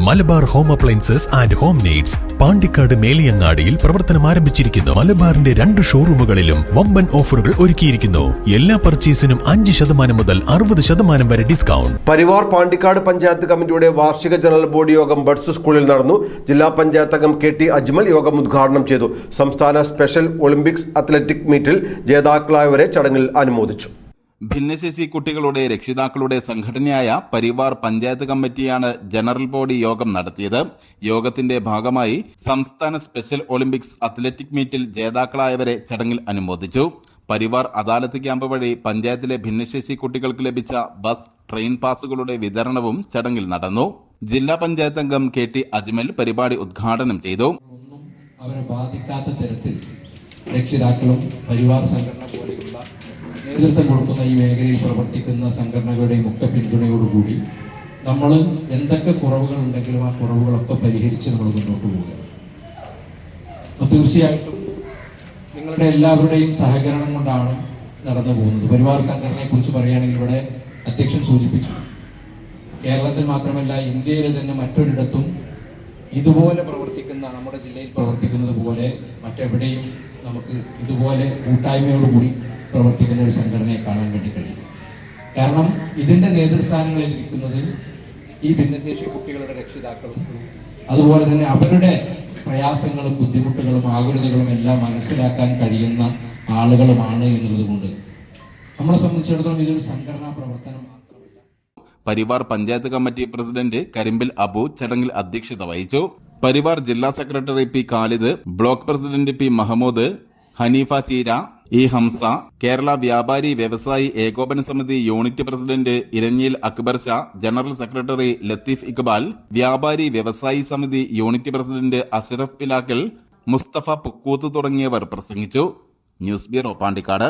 Malabar home appliances and home needs Pandikkad മേലിയങ്ങാടിയിൽ പ്രവർത്തനം ആരംഭിച്ചിരിക്കുന്നു. മലബാറിന്റെ രണ്ട് ഷോറൂമുകളിലും വമ്പൻ ഓഫറുകൾ ഒരുക്കിയിരിക്കുന്നു. എല്ലാ പർച്ചേസിനും അഞ്ച് ശതമാനം മുതൽ അറുപത് ശതമാനം വരെ ഡിസ്കൗണ്ട്. പരിവാർ പാണ്ടിക്കാട് പഞ്ചായത്ത് കമ്മിറ്റിയുടെ വാർഷിക ജനറൽ ബോഡി യോഗം ബഡ്സ് സ്കൂളിൽ നടന്നു. ജില്ലാ പഞ്ചായത്ത് അംഗം കെ ടി അജ്മൽ യോഗം ഉദ്ഘാടനം ചെയ്തു. സംസ്ഥാന സ്പെഷ്യൽ ഒളിമ്പിക്സ് അത്ലറ്റിക് മീറ്റിൽ ജേതാക്കളായവരെ ചടങ്ങിൽ അനുമോദിച്ചു. ഭിന്നശേഷി കുട്ടികളുടെ രക്ഷിതാക്കളുടെ സംഘടനയായ പരിവാർ പഞ്ചായത്ത് കമ്മിറ്റിയാണ് ജനറൽ ബോഡി യോഗം നടത്തിയത്. യോഗത്തിന്റെ ഭാഗമായി സംസ്ഥാന സ്പെഷ്യൽ ഒളിമ്പിക്സ് അത്ലറ്റിക് മീറ്റിൽ ജേതാക്കളായവരെ ചടങ്ങിൽ അനുമോദിച്ചു. പരിവാർ അദാലത്ത് ക്യാമ്പ് വഴി പഞ്ചായത്തിലെ ഭിന്നശേഷി കുട്ടികൾക്ക് ലഭിച്ച ബസ് ട്രെയിൻ പാസുകളുടെ വിതരണവും ചടങ്ങിൽ നടന്നു. ജില്ലാ പഞ്ചായത്ത് അംഗം കെ ടി അജ്മൽ പരിപാടി ഉദ്ഘാടനം ചെയ്തു. അവരെ ബാധിക്കാത്ത തരത്തിൽ രക്ഷിതാക്കളും പരിവാർ സംഘടന പോലെയുള്ള നേതൃത്വം കൊടുക്കുന്ന ഈ മേഖലയിൽ പ്രവർത്തിക്കുന്ന സംഘടനകളുടെയും ഒക്കെ പിന്തുണയോടുകൂടി നമ്മൾ എന്തൊക്കെ കുറവുകൾ ഉണ്ടെങ്കിലും ആ കുറവുകളൊക്കെ പരിഹരിച്ച് നമ്മൾ മുന്നോട്ട് പോവുക അപ്പോൾ തീർച്ചയായിട്ടും നിങ്ങളുടെ എല്ലാവരുടെയും സഹകരണം കൊണ്ടാണ് നടന്നു പോകുന്നത്. പരിവാർ സംഘടനയെ കുറിച്ച് പറയുകയാണെങ്കിൽ ഇവിടെ അധ്യക്ഷൻ സൂചിപ്പിച്ചു. കേരളത്തിൽ മാത്രമല്ല ഇന്ത്യയിലെ തന്നെ മറ്റൊരിടത്തും ഇതുപോലെ പ്രവർത്തിക്കുന്ന നമ്മുടെ ജില്ലയിൽ പ്രവർത്തിക്കുന്നത് പോലെ മറ്റെവിടെയും നമുക്ക് ഇതുപോലെ കൂട്ടായ്മയോടുകൂടി പ്രവർത്തിക്കുന്ന ഒരു സംഘടനയെ കാണാൻ വേണ്ടി കഴിയും. കാരണം ഇതിന്റെ നേതൃസ്ഥാനങ്ങളിൽ ഇരിക്കുന്നത് ഈ ഭിന്നശേഷി കുട്ടികളുടെ രക്ഷിതാക്കളും അതുപോലെ തന്നെ അവരുടെ പ്രയാസങ്ങളും ബുദ്ധിമുട്ടുകളും ആകുലതകളും എല്ലാം മനസ്സിലാക്കാൻ കഴിയുന്ന ആളുകളുമാണ് എന്നുള്ളത് കൊണ്ട് നമ്മളെ സംബന്ധിച്ചിടത്തോളം ഇതൊരു സംഘടനാ പ്രവർത്തനം പരിവാർ പഞ്ചായത്ത് കമ്മിറ്റി പ്രസിഡന്റ് കരിമ്പിൽ അബു ചടങ്ങിൽ അധ്യക്ഷത വഹിച്ചു. പരിവാർ ജില്ലാ secretary P Khalid block president P Mahamood Haneefa Cheera E Hamsa Kerala Vyapari Vyavasayi Ekopana Samithi unit president Iranjil Akbar Shah general secretary Latheef Iqbal Vyapari Vyavasayi Samithi unit president Ashraf Pilakkal Musthafa Pukkooth തുടങ്ങിയവർ പ്രസംഗിച്ചു. News bureau Pandikkad.